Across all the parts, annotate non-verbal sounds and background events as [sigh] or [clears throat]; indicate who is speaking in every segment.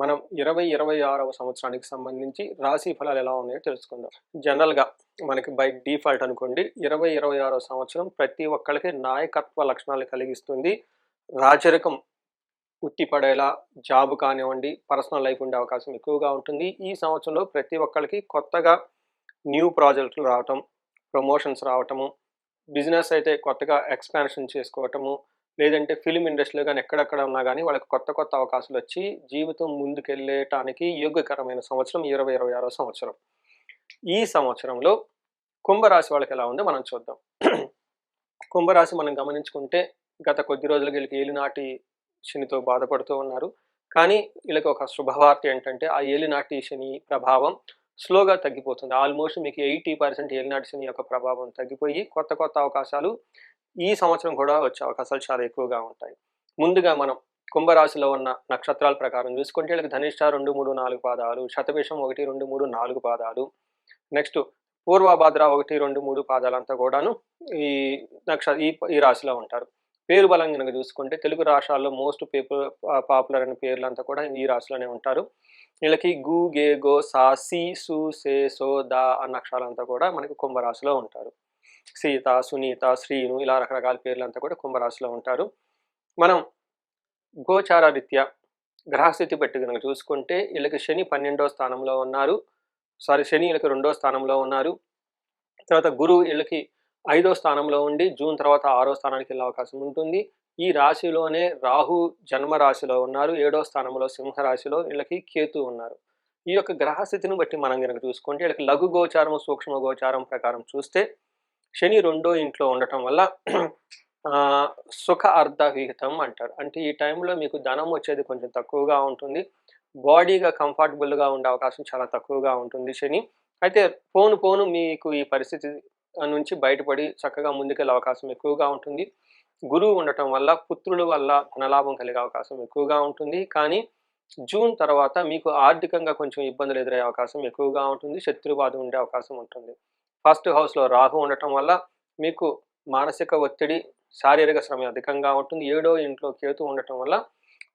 Speaker 1: మనం ఇరవై ఇరవై ఆరవ సంవత్సరానికి సంబంధించి రాశి ఫలాలు ఎలా ఉన్నాయో తెలుసుకుందాం. జనరల్గా మనకి బై డిఫాల్ట్ అనుకోండి ఇరవై ఇరవై ఆరవ సంవత్సరం ప్రతి ఒక్కరికి నాయకత్వ లక్షణాలు కలిగిస్తుంది. రాజరికం ఉట్టిపడేలా జాబ్ కానివ్వండి పర్సనల్ లైఫ్ ఉండే అవకాశం ఎక్కువగా ఉంటుంది. ఈ సంవత్సరంలో ప్రతి ఒక్కరికి కొత్తగా న్యూ ప్రాజెక్టులు రావటం ప్రమోషన్స్ రావటము బిజినెస్ అయితే కొత్తగా ఎక్స్పాన్షన్ చేసుకోవటము లేదంటే ఫిలిం ఇండస్ట్రీలో కానీ ఎక్కడెక్కడ ఉన్నా కానీ వాళ్ళకి కొత్త కొత్త అవకాశాలు వచ్చి జీవితం ముందుకెళ్ళటానికి యోగ్యకరమైన సంవత్సరం ఇరవై ఇరవై ఆరో సంవత్సరం. ఈ సంవత్సరంలో కుంభరాశి వాళ్ళకి ఎలా ఉందో మనం చూద్దాం. కుంభరాశి మనం గమనించుకుంటే గత కొద్ది రోజులకి వీళ్ళకి ఏలినాటి శనితో బాధపడుతూ ఉన్నారు. కానీ వీళ్ళకి ఒక శుభవార్త ఏంటంటే ఆ ఏలినాటి శని ప్రభావం స్లోగా తగ్గిపోతుంది. ఆల్మోస్ట్ మీకు ఎయిటీ పర్సెంట్ ఏలినాటి శని యొక్క ప్రభావం తగ్గిపోయి కొత్త కొత్త అవకాశాలు ఈ సంవత్సరం కూడా వచ్చే అవకాశాలు చాలా ఎక్కువగా ఉంటాయి. ముందుగా మనం కుంభరాశిలో ఉన్న నక్షత్రాల ప్రకారం చూసుకుంటే వీళ్ళకి ధనిష్ట రెండు మూడు నాలుగు పాదాలు శతభిషం ఒకటి రెండు మూడు నాలుగు పాదాలు నెక్స్ట్ పూర్వభద్ర ఒకటి రెండు మూడు పాదాలంతా కూడాను ఈ నక్ష ఈ ఈ రాశిలో ఉంటారు. పేరు బలం కనుక చూసుకుంటే తెలుగు రాష్ట్రాల్లో మోస్ట్ పీపుల్ పాపులర్ అయిన పేర్లంతా కూడా ఈ రాశిలోనే ఉంటారు. వీళ్ళకి గు గే గో సా సి సు సే సో దా అన్న అక్షరాలంతా కూడా మనకి కుంభరాశిలో ఉంటారు. సీత సునీత శ్రీను ఇలా రకరకాల పేర్లంతా కూడా కుంభరాశిలో ఉంటారు. మనం గోచార రీత్యా గ్రహస్థితి బట్టి కనుక చూసుకుంటే వీళ్ళకి శని పన్నెండో స్థానంలో ఉన్నారు. సారీ శని వీళ్ళకి రెండో స్థానంలో ఉన్నారు. తర్వాత గురువు వీళ్ళకి ఐదో స్థానంలో ఉండి జూన్ తర్వాత ఆరో స్థానానికి వెళ్ళే అవకాశం ఉంటుంది. ఈ రాశిలోనే రాహు జన్మ రాశిలో ఉన్నారు. ఏడో స్థానంలో సింహరాశిలో వీళ్ళకి కేతు ఉన్నారు. ఈ యొక్క గ్రహస్థితిని బట్టి మనం కనుక చూసుకుంటే వీళ్ళకి లఘు గోచారం సూక్ష్మ గోచారం ప్రకారం చూస్తే శని రెండో ఇంట్లో ఉండటం వల్ల [clears throat] సుఖ అర్ధ విహితం అంటారు. అంటే ఈ టైంలో మీకు ధనం వచ్చేది కొంచెం తక్కువగా ఉంటుంది. బాడీగా కంఫర్టబుల్గా ఉండే అవకాశం చాలా తక్కువగా ఉంటుంది శని. అయితే పోను పోను మీకు ఈ పరిస్థితి నుంచి బయటపడి చక్కగా ముందుకెళ్ళే అవకాశం ఎక్కువగా ఉంటుంది. గురువు ఉండటం వల్ల పుత్రుల వల్ల ధనలాభం కలిగే అవకాశం ఎక్కువగా ఉంటుంది. కానీ జూన్ తర్వాత మీకు ఆర్థికంగా కొంచెం ఇబ్బందులు ఎదురయ్యే అవకాశం ఎక్కువగా ఉంటుంది. శత్రుబాధ ఉండే అవకాశం ఉంటుంది. ఫస్ట్ హౌస్లో రాహు ఉండటం వల్ల మీకు మానసిక ఒత్తిడి శారీరక శ్రమ అధికంగా ఉంటుంది. ఏడో ఇంట్లో కేతు ఉండటం వల్ల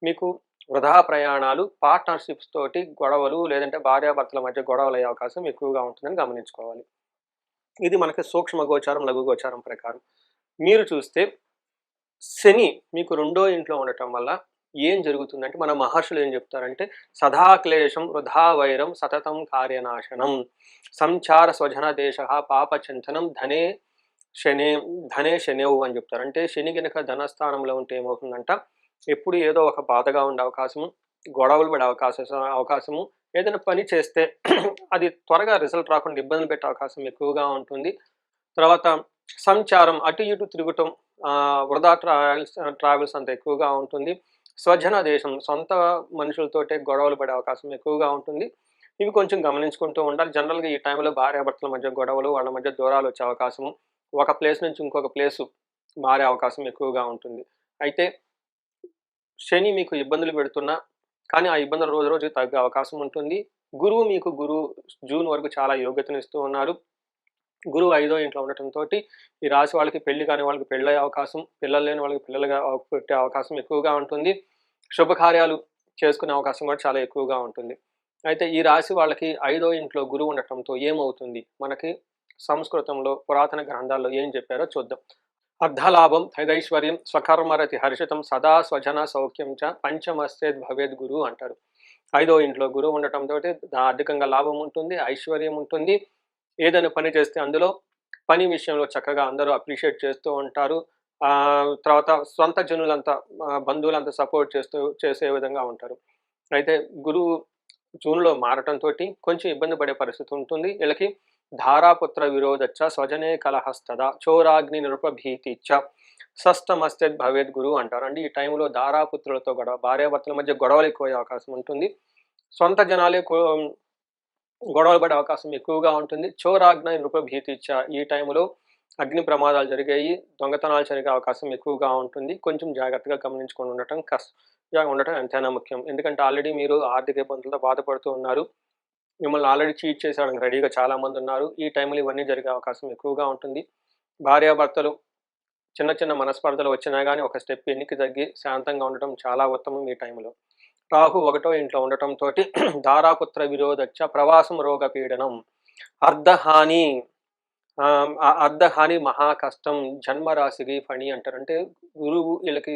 Speaker 1: మీకు వృధా ప్రయాణాలు పార్ట్నర్షిప్స్ తోటి గొడవలు లేదంటే భార్యాభర్తల మధ్య గొడవలు అయ్యే అవకాశం ఎక్కువగా ఉంటుందని గమనించుకోవాలి. ఇది మనకి సూక్ష్మ గోచారం లఘు గోచారం ప్రకారం. మీరు చూస్తే శని మీకు రెండో ఇంట్లో ఉండటం వల్ల ఏం జరుగుతుందంటే మన మహర్షులు ఏం చెప్తారంటే సదా క్లేశం వృధా వైరం సతతం కార్యనాశనం సంచార స్వజన దేశ పాపచింతనం ధనే శని ధనే శనేవు అని చెప్తారు. అంటే శని గనక ధనస్థానంలో ఉంటే ఏమవుతుందంట? ఎప్పుడు ఏదో ఒక బాధగా ఉండే అవకాశము గొడవలు పడే అవకాశం అవకాశము ఏదైనా పని చేస్తే [clears throat] అది త్వరగా రిజల్ట్ రాకుండా ఇబ్బందులు పెట్టే అవకాశం ఎక్కువగా ఉంటుంది. తర్వాత సంచారం అటు ఇటు తిరగటం వృధా ట్రావెల్స్ ట్రావెల్స్ అంత ఎక్కువగా ఉంటుంది. స్వజన దేశం సొంత మనుషులతోటే గొడవలు పడే అవకాశం ఎక్కువగా ఉంటుంది. ఇవి కొంచెం గమనించుకుంటూ ఉండాలి. జనరల్గా ఈ టైంలో భార్యాభర్తల మధ్య గొడవలు వాళ్ళ మధ్య దూరాలు వచ్చే అవకాశము ఒక ప్లేస్ నుంచి ఇంకొక ప్లేసు మారే అవకాశం ఎక్కువగా ఉంటుంది. అయితే శని మీకు ఇబ్బందులు పెడుతున్నా కానీ ఆ ఇబ్బందులు రోజు రోజు తగ్గే అవకాశం ఉంటుంది. గురువు మీకు గురువు జూన్ వరకు చాలా యోగ్యతను ఇస్తూ ఉన్నారు. గురువు ఐదో ఇంట్లో ఉండటంతో ఈ రాశి వాళ్ళకి పెళ్ళి కాని వాళ్ళకి పెళ్ళయ్యే అవకాశం పిల్లలు లేని వాళ్ళకి పిల్లలుగా పెట్టే అవకాశం ఎక్కువగా ఉంటుంది. శుభకార్యాలు చేసుకునే అవకాశం కూడా చాలా ఎక్కువగా ఉంటుంది. అయితే ఈ రాశి వాళ్ళకి ఐదో ఇంట్లో గురువు ఉండటంతో ఏమవుతుంది? మనకి సంస్కృతంలో పురాతన గ్రంథాల్లో ఏం చెప్పారో చూద్దాం. అర్ధలాభం తైదైశ్వర్యం స్వకర్మరతి హర్షితం సదా స్వజన సౌఖ్యం చ పంచమస్తేద్ భవేద్ గురువు అంటారు. ఐదో ఇంట్లో గురువు ఉండటంతో ఆర్థికంగా లాభం ఉంటుంది ఐశ్వర్యం ఉంటుంది. ఏదైనా పని చేస్తే అందులో పని విషయంలో చక్కగా అందరూ అప్రిషియేట్ చేస్తూ ఉంటారు. తర్వాత సొంత జనులంతా బంధువులంతా సపోర్ట్ చేస్తూ చేసే విధంగా ఉంటారు. అయితే గురువు జూన్లో మారటంతో కొంచెం ఇబ్బంది పడే పరిస్థితి ఉంటుంది. వీళ్ళకి ధారాపుత్ర విరోధచ్చ స్వజనే కలహస్తద చోరాగ్ని నృపభీతిచ్చ షష్టమస్తే భవేద్ గురువు అంటారు అండి ఈ టైంలో ధారాపుత్రులతో గొడవ భార్యాభర్తల మధ్య గొడవలు ఎక్కువ అయ్యే అవకాశం ఉంటుంది. సొంత జనాలే కో- గొడవలు పడే అవకాశం ఎక్కువగా ఉంటుంది. చోరాగ్న నృపభీతిచ్చ ఈ టైంలో అగ్ని ప్రమాదాలు జరిగాయి. దొంగతనాలు జరిగే అవకాశం ఎక్కువగా ఉంటుంది. కొంచెం జాగ్రత్తగా గమనించుకొని ఉండటం కష్టంగా ఉండటం ఎంతైనా ముఖ్యం. ఎందుకంటే ఆల్రెడీ మీరు ఆర్థిక ఇబ్బందులతో బాధపడుతూ ఉన్నారు. మిమ్మల్ని ఆల్రెడీ చీట్ చేసేయడానికి రెడీగా చాలామంది ఉన్నారు. ఈ టైంలో ఇవన్నీ జరిగే అవకాశం ఎక్కువగా ఉంటుంది. భార్యాభర్తలు చిన్న చిన్న మనస్పర్ధలు వచ్చినా కానీ ఒక స్టెప్ ఎన్నికి తగ్గి శాంతంగా ఉండటం చాలా ఉత్తమం ఈ టైంలో రాహు ఒకటో ఇంట్లో ఉండటంతో [clears throat] ధారాపుత్ర విరోధచ్చ ప్రవాసం రోగ పీడనం. అర్ధహాని అర్ధహాని మహా కష్టం జన్మరాశికి ఫణి అంటారు. అంటే గురువు వీళ్ళకి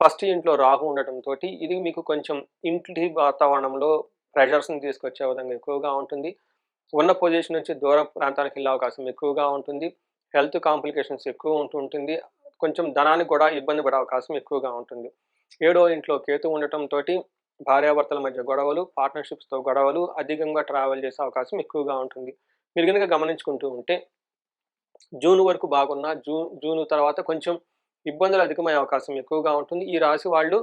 Speaker 1: ఫస్ట్ ఇంట్లో రాహు ఉండటంతో ఇది మీకు కొంచెం ఇంటి వాతావరణంలో ప్రెషర్స్ని తీసుకొచ్చే విధంగా ఎక్కువగా ఉంటుంది. ఉన్న పొజిషన్ నుంచి దూర ప్రాంతానికి వెళ్ళే అవకాశం ఎక్కువగా ఉంటుంది. హెల్త్ కాంప్లికేషన్స్ ఎక్కువ ఉంటుంటుంది. కొంచెం ధనానికి కూడా ఇబ్బంది పడే అవకాశం ఎక్కువగా ఉంటుంది. ఏడో ఇంట్లో కేతు ఉండటంతో భార్యాభర్తల మధ్య గొడవలు పార్ట్నర్షిప్స్తో గొడవలు అధికంగా ట్రావెల్ చేసే అవకాశం ఎక్కువగా ఉంటుంది. మీరు కనుక గమనించుకుంటూ ఉంటే జూన్ వరకు బాగున్నా జూన్ జూన్ తర్వాత కొంచెం ఇబ్బందులు అధికమయ్యే అవకాశం ఎక్కువగా ఉంటుంది. ఈ రాశి వాళ్ళు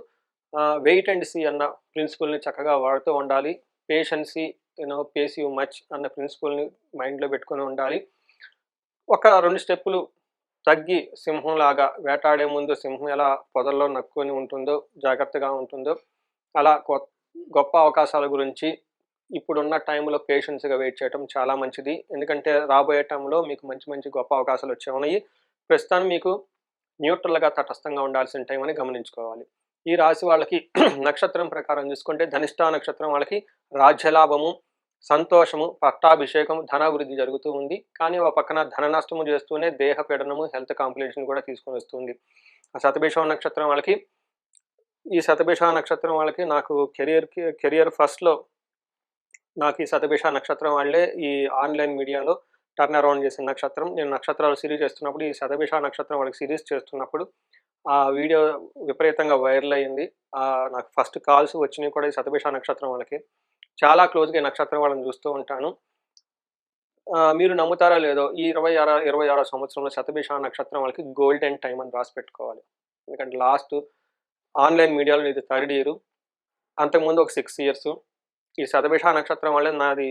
Speaker 1: వెయిట్ అండ్ సీ అన్న ప్రిన్సిపల్ని చక్కగా వాడుతూ ఉండాలి. Patience you know pays you much అన్న ప్రిన్సిపల్ని మైండ్లో పెట్టుకొని ఉండాలి. ఒక రెండు స్టెప్పులు తగ్గి సింహంలాగా వేటాడే ముందు సింహం ఎలా పొదల్లో నక్కుని ఉంటుందో జాగ్రత్తగా ఉంటుందో అలా కొ- గొప్ప అవకాశాల గురించి ఇప్పుడున్న టైంలో పేషెన్స్గా వెయిట్ చేయడం చాలా మంచిది. ఎందుకంటే రాబోయే టైంలో మీకు మంచి మంచి గొప్ప అవకాశాలు వచ్చే ఉన్నాయి. ప్రస్తుతం మీకు న్యూట్రల్గా తటస్థంగా ఉండాల్సిన టైం అని గమనించుకోవాలి. ఈ రాశి వాళ్ళకి [clears throat] నక్షత్రం ప్రకారం చూసుకుంటే ధనిష్ట నక్షత్రం వాళ్ళకి రాజ్యలాభము సంతోషము పట్టాభిషేకం ధనాభివృద్ధి జరుగుతూ ఉంది. కానీ ఒక పక్కన ధన నష్టము చేస్తూనే దేహ పీడనము హెల్త్ కాంప్లికేషన్ కూడా తీసుకొని వస్తుంది. ఆ శతభిషం నక్షత్రం వాళ్ళకి ఈ శతభిష నక్షత్రం వాళ్ళకి నాకు కెరియర్కి కెరియర్ ఫస్ట్లో నాకు ఈ శతభిష నక్షత్రం వాళ్ళే ఈ ఆన్లైన్ మీడియాలో టర్న్ అరౌండ్ చేసిన నక్షత్రం. నేను నక్షత్రాలు సిరీస్ చేస్తున్నప్పుడు ఈ శతభిష నక్షత్రం వాళ్ళకి సిరీస్ చేస్తున్నప్పుడు ఆ వీడియో విపరీతంగా వైరల్ అయ్యింది. నాకు ఫస్ట్ కాల్స్ వచ్చినాయి కూడా ఈ శతభిష నక్షత్రం వాళ్ళకి. చాలా క్లోజ్గా నక్షత్రం వాళ్ళని చూస్తూ ఉంటాను. మీరు నమ్ముతారా లేదో ఈ ఇరవై ఆరో ఇరవై ఆరో సంవత్సరంలో శతభిష నక్షత్రం వాళ్ళకి గోల్డెన్ టైం అని రాసి పెట్టుకోవాలి. ఎందుకంటే లాస్ట్ ఆన్లైన్ మీడియాలో ఇది థర్డ్ ఇయర్. అంతకుముందు ఒక సిక్స్ ఇయర్స్. ఈ శతభిష నక్షత్రం వల్ల నాది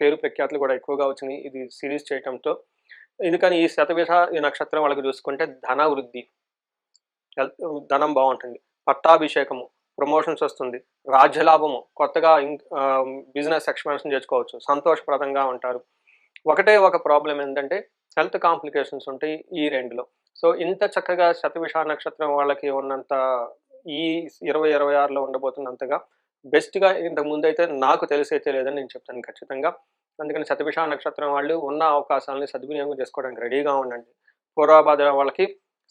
Speaker 1: పేరు ప్రఖ్యాతులు కూడా ఎక్కువగా వచ్చినాయి. ఇది సిరీస్ చేయటంతో. ఎందుకని ఈ శతభిష ఈ నక్షత్రం వాళ్ళకి చూసుకుంటే ధన వృద్ధి. హెల్త్ ధనం బాగుంటుంది. పట్టాభిషేకము. ప్రమోషన్స్ వస్తుంది. రాజ్యలాభము కొత్తగా బిజినెస్ ఎక్స్పాన్షన్ చేసుకోవచ్చు సంతోషప్రదంగా ఉంటారు. ఒకటే ఒక ప్రాబ్లం ఏంటంటే హెల్త్ కాంప్లికేషన్స్ ఉంటాయి ఈ రెండులో. సో ఇంత చక్కగా శతవిష నక్షత్రం వాళ్ళకి ఉన్నంత ఈ ఇరవై ఇరవై ఆరులో ఉండబోతున్నంతగా బెస్ట్గా ఇంతకు ముందు అయితే నాకు తెలిసైతే లేదని నేను చెప్తాను ఖచ్చితంగా. అందుకని శతవిష నక్షత్రం వాళ్ళు ఉన్న అవకాశాలని సద్వినియోగం చేసుకోవడానికి రెడీగా ఉండండి. పూర్వభాద్ర వాళ్ళకి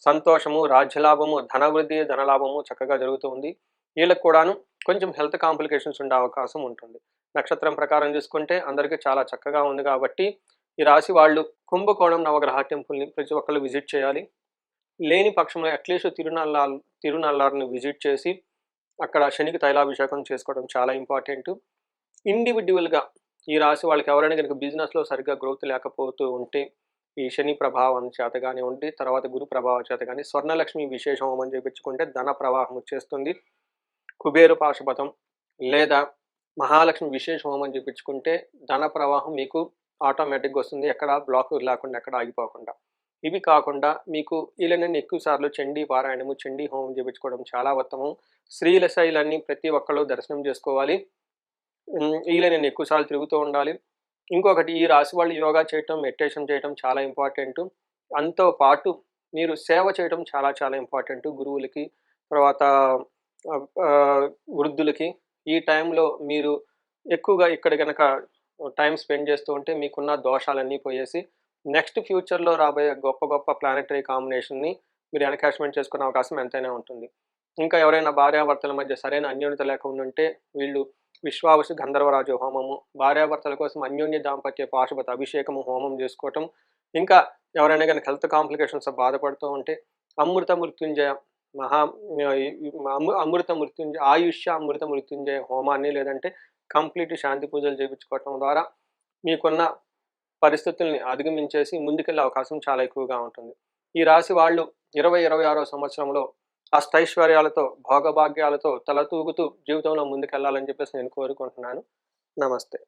Speaker 1: సంతోషము రాజ్యలాభము ధనవృద్ధి ధనలాభము చక్కగా జరుగుతుంది వీళ్ళకి కూడాను కొంచెం హెల్త్ కాంప్లికేషన్స్ ఉండే అవకాశం ఉంటుంది. నక్షత్రం ప్రకారం చూసుకుంటే అందరికీ చాలా చక్కగా ఉంది కాబట్టి ఈ రాశి వాళ్ళు కుంభకోణం నవగ్రహ టెంపుల్ని ప్రతి ఒక్కళ్ళు విజిట్ చేయాలి. లేని పక్షంలో అట్లీస్ట్ తిరునల్లార్ తిరునల్లార్ని విజిట్ చేసి అక్కడ శనికి తైలాభిషేకం చేసుకోవడం చాలా ఇంపార్టెంట్ ఇండివిజువల్గా ఈ రాశి వాళ్ళకి ఎవరైనా కనుక బిజినెస్లో సరిగ్గా గ్రోత్ లేకపోతూ ఉంటే ఈ శని ప్రభావం చేత కానివ్వండి తర్వాత గురు ప్రభావం చేత కానీ స్వర్ణలక్ష్మి విశేషం అని చెప్పించుకుంటే ధన ప్రవాహం వచ్చేస్తుంది. కుబేరు పాశుపతం లేదా మహాలక్ష్మి విశేష హోమం చూపించుకుంటే ధన ప్రవాహం మీకు ఆటోమేటిక్గా వస్తుంది. ఎక్కడ బ్లాక్ లేకుండా ఎక్కడ ఆగిపోకుండా. ఇవి కాకుండా మీకు వీళ్ళని ఎక్కువ సార్లు చండీ పారాయణము చండీ హోమం చేయించుకోవడం చాలా ఉత్తమం. స్త్రీల శైలన్నీ ప్రతి ఒక్కళ్ళు దర్శనం చేసుకోవాలి. ఉమ్, వీళ్ళని ఎక్కువసార్లు తిరుగుతూ ఉండాలి. ఇంకొకటి ఈ రాశి వాళ్ళు యోగా చేయటం మెడిటేషన్ చేయటం చాలా ఇంపార్టెంట్ అంతో పాటు మీరు సేవ చేయటం చాలా చాలా ఇంపార్టెంట్ గురువులకి తర్వాత వృద్ధులకి ఈ టైంలో మీరు ఎక్కువగా ఇక్కడ కనుక టైం స్పెండ్ చేస్తూ ఉంటే మీకున్న దోషాలన్నీ పోయేసి నెక్స్ట్ ఫ్యూచర్లో రాబోయే గొప్ప గొప్ప ప్లానెటరీ కాంబినేషన్ని మీరు ఎన్కాష్మెంట్ చేసుకునే అవకాశం ఎంతైనా ఉంటుంది. ఇంకా ఎవరైనా భార్యాభర్తల మధ్య సరైన అన్యోన్యత లేకుండా ఉంటే వీళ్ళు విశ్వావసు గంధర్వరాజు హోమము భార్యాభర్తల కోసం అన్యోన్య దాంపత్య పాశుపత అభిషేకము హోమం చేసుకోవటం ఇంకా ఎవరైనా కానీ హెల్త్ కాంప్లికేషన్స్ బాధపడుతూ ఉంటే అమృత మృత్యుంజయ మహా అమృత మృత్యుంజయ ఆయుష్య అమృత మృత్యుంజయ హోమాన్ని లేదంటే కంప్లీట్ శాంతి పూజలు చేయించుకోవటం ద్వారా మీకున్న పరిస్థితుల్ని అధిగమించేసి ముందుకెళ్ళే అవకాశం చాలా ఎక్కువగా ఉంటుంది. ఈ రాశి వాళ్ళు ఇరవై ఇరవై ఆరో సంవత్సరంలో అష్టైశ్వర్యాలతో భోగభాగ్యాలతో తలతూగుతూ జీవితంలో ముందుకెళ్ళాలని చెప్పేసి నేను కోరుకుంటున్నాను. నమస్తే.